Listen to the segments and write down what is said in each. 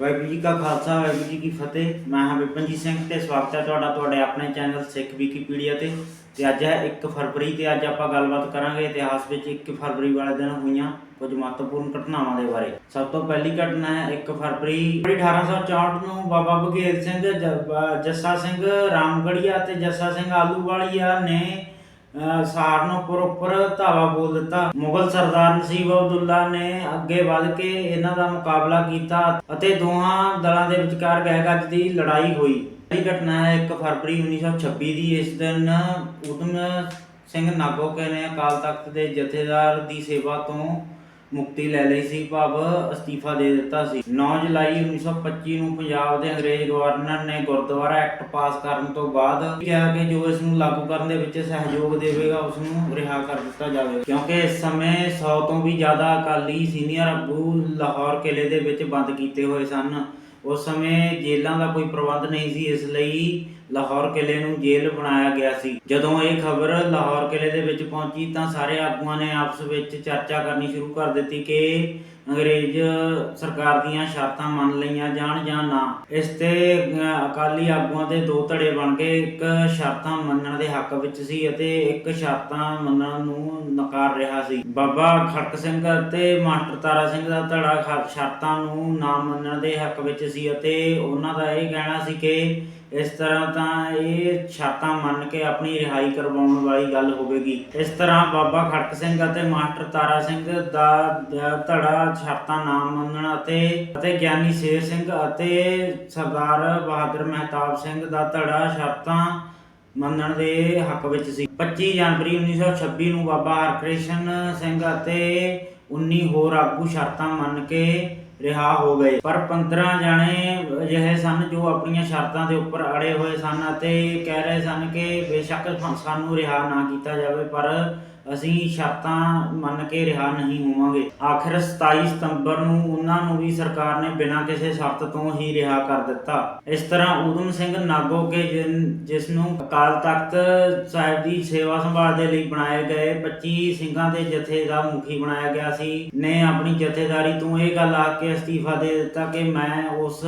ਵਾਹਿਗੁਰੂ ਜੀ ਕਾ ਖਾਲਸਾ, ਵਾਹਿਗੁਰੂ ਜੀ ਕੀ ਫਤਿਹ। ਮੈਂ ਹਾਂ ਵਿਪਨਜੀਤ ਸਿੰਘ ਤੇ ਸਵਾਗਤ ਹੈ ਤੁਹਾਡਾ ਤੁਹਾਡੇ ਆਪਣੇ ਚੈਨਲ ਸਿੱਖ ਵਿਕੀਪੀਡੀਆ ਤੇ। ਤੇ ਅੱਜ ਹੈ 1 ਫਰਵਰੀ ਤੇ ਅੱਜ ਆਪਾਂ ਗੱਲਬਾਤ ਕਰਾਂਗੇ ਇਤਿਹਾਸ ਵਿੱਚ 1 ਫਰਵਰੀ ਵਾਲੇ ਦਿਨ ਹੋਈਆਂ ਕੁਝ ਮਹੱਤਵਪੂਰਨ ਘਟਨਾਵਾਂ ਦੇ ਬਾਰੇ। ਸਭ ਤੋਂ ਪਹਿਲੀ ਘਟਨਾ ਹੈ 1 ਫਰਵਰੀ 1864 ਨੂੰ ਬਾਬਾ ਬਘੇਲ ਸਿੰਘ ਜ- ਜੱਸਾ ਸਿੰਘ ਰਾਮਗੜੀਆ ਤੇ ਜੱਸਾ ਸਿੰਘ ਆਲੂਵਾਲੀਆ ਨੇ ਸਹਾਰਨਪੁਰ ਉੱਪਰ ਧਾਵਾ ਬੋਲ ਦਿੱਤਾ। ਮੁਗਲ ਸਰਦਾਰ ਨਸੀਬ ਅਬਦੁੱਲਾ ਨੇ ਅੱਗੇ ਵੱਧ ਕੇ ਇਹਨਾਂ ਦਾ ਮੁਕਾਬਲਾ ਕੀਤਾ ਅਤੇ ਦੋਹਾਂ ਦਲਾਂ ਦੇ ਵਿਚਕਾਰ ਗਹਿ ਦੀ ਲੜਾਈ ਹੋਈ। ਇਹ ਘਟਨਾ ਹੈ 1 ਫਰਵਰੀ 1926 ਦੀ। ਇਸ ਦਿਨ ਉਦਮ ਸਿੰਘ ਨਾਗੋਕੇ ਨੇ ਅਕਾਲ ਤਖਤ ਦੇ ਜਥੇਦਾਰ ਦੀ ਸੇਵਾ ਤੋਂ ਮੁਕਤੀ ਲੈ ਲਈ ਸੀ, ਭਾਵ ਅਸਤੀਫਾ ਦੇ ਦਿੱਤਾ ਸੀ। 9 ਜੁਲਾਈ 1925 ਨੂੰ ਪੰਜਾਬ ਦੇ ਅੰਗਰੇਜ਼ ਗਵਰਨਰ ਨੇ ਗੁਰਦੁਆਰਾ ਐਕਟ ਪਾਸ ਕਰਨ ਤੋਂ ਬਾਅਦ ਕਿਹਾ ਕਿ ਜੋ ਇਸ ਨੂੰ ਲਾਗੂ ਕਰਨ ਦੇ ਵਿੱਚ ਸਹਿਯੋਗ ਦੇਵੇਗਾ, ਉਸ ਨੂੰ ਰਿਹਾ ਕਰ ਦਿੱਤਾ ਜਾਵੇ ਕਿਉਂਕਿ ਇਸ ਸਮੇਂ 100 ਤੋਂ ਵੀ ਜ਼ਿਆਦਾ ਅਕਾਲੀ ਸੀਨੀਅਰ ਆਗੂ ਲਾਹੌਰ ਕਿਲੇ ਦੇ ਵਿੱਚ ਬੰਦ ਕੀਤੇ ਹੋਏ ਸਨ। ਉਸ ਸਮੇਂ ਜੇਲ੍ਹਾਂ ਦਾ ਕੋਈ ਪ੍ਰਬੰਧ ਨਹੀਂ ਸੀ, ਇਸ ਲਈ ਲਾਹੌਰ ਕਿਲੇ ਨੂੰ ਜੇਲ੍ਹ ਬਣਾਇਆ ਗਿਆ ਸੀ। ਜਦੋਂ ਇਹ ਖਬਰ ਲਾਹੌਰ ਕਿਲੇ ਦੇ ਵਿੱਚ ਪਹੁੰਚੀ ਤਾਂ ਸਾਰੇ ਆਗੂਆਂ ਨੇ ਆਪਸ ਵਿੱਚ ਚਰਚਾ ਕਰਨੀ ਸ਼ੁਰੂ ਕਰ ਦਿੱਤੀ ਕਿ ਅੰਗਰੇਜ਼ ਸਰਕਾਰ ਦੀਆਂ ਸ਼ਰਤਾਂ ਮੰਨ ਲਈਆਂ ਜਾਣ ਜਾਂ ਨਾ। ਇਸ ਤੇ ਅਕਾਲੀ ਆਗੂਆਂ ਦੇ ਦੋ ਧੜੇ ਬਣ ਕੇ ਇੱਕ ਸ਼ਰਤਾਂ ਮੰਨਣ ਦੇ ਹੱਕ ਵਿੱਚ ਸੀ ਅਤੇ ਇੱਕ ਸ਼ਰਤਾਂ ਮੰਨਣ ਨੂੰ ਨਕਾਰ ਰਿਹਾ ਸੀ। ਬਾਬਾ ਖੜਕ ਸਿੰਘ ਅਤੇ ਮਾਸਟਰ ਤਾਰਾ ਸਿੰਘ ਦਾ ਧੜਾ ਖ- ਸ਼ਰਤਾਂ ਨੂੰ ਨਾ ਮੰਨਣ ਦੇ ਹੱਕ ਵਿੱਚ ਸੀ ਅਤੇ ਉਹਨਾਂ ਦਾ ਇਹ ਕਹਿਣਾ ਸੀ ਕਿ ਇਸ ਤਰ੍ਹਾਂ ਤਾਂ ਇਹ ਸ਼ਰਤਾਂ ਮੰਨ ਕੇ ਆਪਣੀ ਰਿਹਾਈ ਕਰਵਾਉਣ ਵਾਲੀ ਗੱਲ ਹੋਵੇਗੀ। ਇਸ ਤਰ੍ਹਾਂ ਬਾਬਾ ਖੜਕ ਸਿੰਘ ਅਤੇ ਮਾਸਟਰ ਤਾਰਾ ਸਿੰਘ ਦਾ ਧੜਾ ਸ਼ਰਤਾਂ ਨਾ ਮੰਨਣ ਅਤੇ ਅਤੇ ਗਿਆਨੀ ਸ਼ੇਰ ਸਿੰਘ ਅਤੇ ਸਰਦਾਰ ਬਹਾਦਰ ਮਹਿਤਾਬ ਸਿੰਘ ਦਾ ਧੜਾ ਸ਼ਰਤਾਂ ਮੰਨਣ ਦੇ ਹੱਕ ਵਿੱਚ ਸੀ। 25 ਜਨਵਰੀ 1926 ਨੂੰ ਬਾਬਾ ਹਰਕ੍ਰਿਸ਼ਨ ਸਿੰਘ ਅਤੇ 19 ਹੋਰ ਆਗੂ ਸ਼ਰਤਾਂ ਮੰਨ ਕੇ ਰਿਹਾ ਹੋ ਗਏ। ਪਰ 15 ਜਾਣੇ ਅਜਿਹੇ ਸਨ ਜੋ ਆਪਣੀਆਂ ਸ਼ਰਤਾਂ ਦੇ ਉੱਪਰ ਅੜੇ ਹੋਏ ਸਨ ਅਤੇ ਕਹਿ ਰਹੇ ਸਨ ਕਿ ਬੇਸ਼ੱਕ ਸਾਨੂੰ ਰਿਹਾ ਨਾ ਕੀਤਾ ਜਾਵੇ। ਪਰ ਅਸੀਂ ਸ਼ਰਤਾਂ ਮੰਨ ਕੇ ਰਿਹਾ ਨਹੀਂ ਹੋਵਾਂਗੇ। ਆਖਿਰ 27 ਸਤੰਬਰ ਨੂੰ ਉਹਨਾਂ ਨੂੰ ਵੀ ਸਰਕਾਰ ਨੇ ਬਿਨਾਂ ਕਿਸੇ ਸ਼ਰਤ ਤੋਂ ਹੀ ਰਿਹਾ ਕਰ ਦਿੱਤਾ। ਇਸ ਤਰ੍ਹਾਂ ਊਧਮ ਸਿੰਘ ਨਾਗੋਕੇ ਜਿਨ- ਜਿਸ ਨੂੰ ਅਕਾਲ ਤਖਤ ਸਾਹਿਬ ਦੀ ਸੇਵਾ ਸੰਭਾਲ ਦੇ ਲਈ ਬਣਾਏ ਗਏ 25 ਸਿੰਘਾਂ ਦੇ ਜਥੇ ਦਾ ਮੁਖੀ ਬਣਾਇਆ ਗਿਆ ਸੀ, ਨੇ ਆਪਣੀ ਜਥੇਦਾਰੀ ਤੋਂ ਇਹ ਗੱਲ ਆ ਕੇ ਅਸਤੀਫਾ ਦੇ ਦਿੱਤਾ ਕਿ ਮੈਂ ਉਸ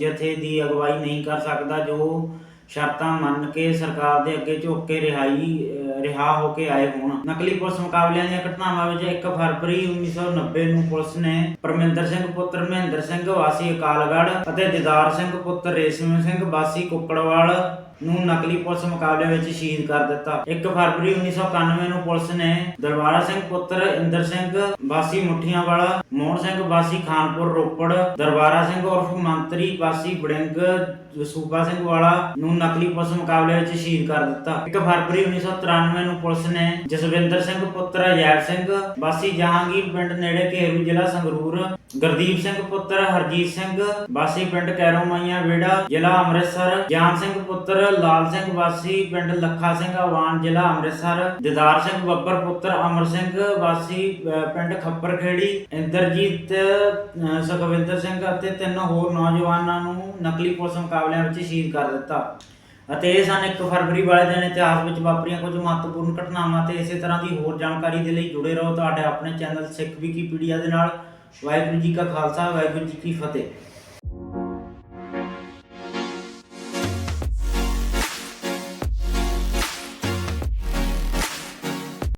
ਜਥੇ ਦੀ ਅਗਵਾਈ ਨਹੀਂ ਕਰ ਸਕਦਾ ਜੋ ਸ਼ਰਤਾਂ ਮੰਨ ਕੇ ਸਰਕਾਰ ਦੇ ਅੱਗੇ ਝੁੱਕ ਕੇ ਰਿਹਾਈ ਰਿਹਾ ਹੋ ਕੇ ਆਏ ਹੋਣ। ਨਕਲੀ ਪੁਲਿਸ ਮੁਕਾਬਲਿਆਂ ਦੀਆਂ ਘਟਨਾਵਾਂ ਵਿੱਚ 1 ਫਰਵਰੀ 1990 ਨੂੰ ਪੁਲਿਸ ਨੇ ਪਰਮਿੰਦਰ ਸਿੰਘ ਪੁੱਤਰ ਮਹਿੰਦਰ ਸਿੰਘ ਵਾਸੀ ਅਕਾਲਗੜ੍ਹ ਅਤੇ ਦਿਦਾਰ ਸਿੰਘ ਪੁੱਤਰ ਰੇਸ਼ਮ ਸਿੰਘ ਵਾਸੀ ਕੁੱਕੜਵਾਲ ਨੂੰ ਨਕਲੀ ਪੁਲਿਸ ਮੁਕਾਬਲੇ ਵਿੱਚ ਸ਼ਹੀਦ ਕਰ ਦਿੱਤਾ। 1 ਫਰਵਰੀ 1991 ਨੂੰ ਪੁਲਿਸ ਨੇ ਦਰਬਾਰਾ ਸਿੰਘ ਪੁੱਤਰ ਇੰਦਰ ਸਿੰਘ, ਵਾਸੀ ਮੁੱਠੀਆਂ ਵਾਲਾ ਮੋਹਨ ਸਿੰਘ, ਵਾਸੀ ਖਾਨਪੁਰ, ਰੋਪੜ, ਦਰਬਾਰਾ ਸਿੰਘ ਉਰਫ ਮੰਤਰੀ, ਵਾਸੀ ਬੜਿੰਗ ਸੂਬਾ ਸਿੰਘ ਵਾਲਾ ਨੂੰ ਨਕਲੀ ਪੁਲਿਸ ਮੁਕਾਬਲੇ ਵਿੱਚ ਸ਼ਹੀਦ ਕਰ ਦਿੱਤਾ। 1 ਫਰਵਰੀ 1993 ਨੂੰ ਪੁਲਿਸ ਨੇ ਜਸਵਿੰਦਰ ਸਿੰਘ ਪੁੱਤਰ ਅਜੈਬ ਸਿੰਘ, ਵਾਸੀ ਜਹਾਂਗੀਰ ਪਿੰਡ ਨੇੜੇ ਘੇਰੂ ਜ਼ਿਲ੍ਹਾ ਸੰਗਰੂਰ, ਗੁਰਦੀਪ ਸਿੰਘ ਪੁੱਤਰ, ਹਰਜੀਤ ਸਿੰਘ, ਵਾਸੀ ਪਿੰਡ ਕੈਰੋ ਮਾਈਆਂ ਵੇੜਾ ਜ਼ਿਲ੍ਹਾ ਅੰਮ੍ਰਿਤਸਰ, ਗਿਆਨ ਸਿੰਘ ਪੁੱਤਰ ਲਾਲ ਸਿੰਘ ਵਾਸੀ ਪਿੰਡ ਲੱਖਾ ਸਿੰਘ ਆਵਾਨ ਜ਼ਿਲ੍ਹਾ ਅੰਮ੍ਰਿਤਸਰ। ਦਿਦਾਰ ਸਿੰਘ ਬੱਬਰ ਪੁੱਤਰ ਅਮਰ ਸਿੰਘ ਵਾਸੀ ਅਹ, ਪਿੰਡ ਖੱਪਰਖੇੜੀ ਇੰਦਰਜੀਤ ਸੁਖਵਿੰਦਰ ਸਿੰਘ ਅਤੇ ਤਿੰਨ ਹੋਰ ਨੌਜਵਾਨਾਂ ਨੂੰ ਨਕਲੀ ਪੁਲਿਸ ਮੁਕਾਬਲਿਆਂ ਵਿੱਚ ਸ਼ਹੀਦ ਕਰ ਦਿੱਤਾ। ਅਤੇ ਇਹ ਸਨ 1 ਫਰਵਰੀ ਵਾਲੇ ਦਿਨ ਇਤਿਹਾਸ ਵਿੱਚ ਵਾਪਰੀਆਂ ਕੁਝ ਮਹੱਤਵਪੂਰਨ ਘਟਨਾਵਾਂ ਤੇ ਇਸੇ ਤਰ੍ਹਾਂ ਦੀ ਹੋਰ ਜਾਣਕਾਰੀ ਦੇ ਲਈ ਜੁੜੇ ਰਹੋ। ਤੁਹਾਡੇ ਆਪਣੇ ਚੈਨਲ ਸਿੱਖ ਵਿਕੀਪੀਡੀਆ ਦੇ ਨਾਲ। ਵਾਹਿਗੁਰੂ ਜੀ ਕਾ ਖਾਲਸਾ ਵਾਹਿਗੁਰੂ ਜੀ ਕੀ ਫਤਿਹ।